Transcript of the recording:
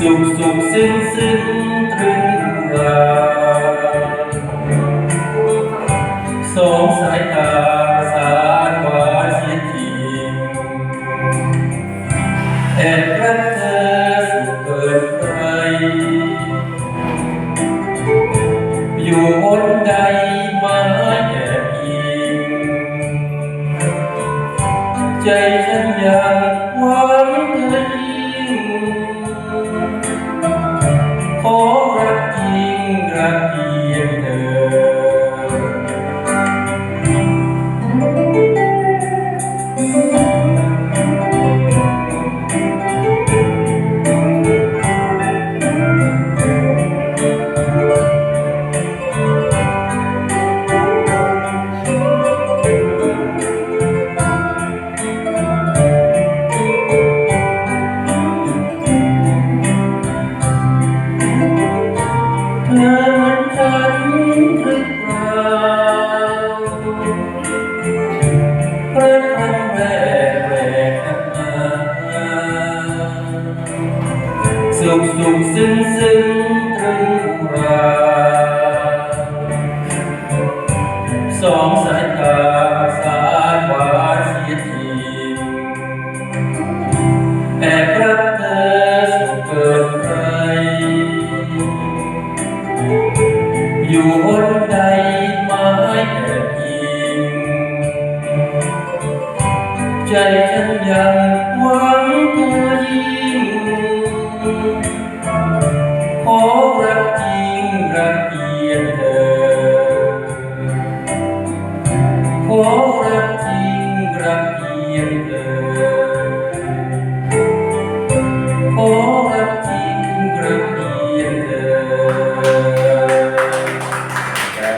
สุขสุขซึ้งซึ้งตรึงราสองสายตาสานหวาสิทีแอบรักเธอสุดเกินใครอยู่บนใดไม้แอบอิงใจฉันยัง เธอเหมือนฉันหรือเปล่ารักครั้แรกแรกมาสุขสุขซึ้งซึ้งตรึงราสองสายตา อยู่บนใดไม้แอบอิงใจฉันยัง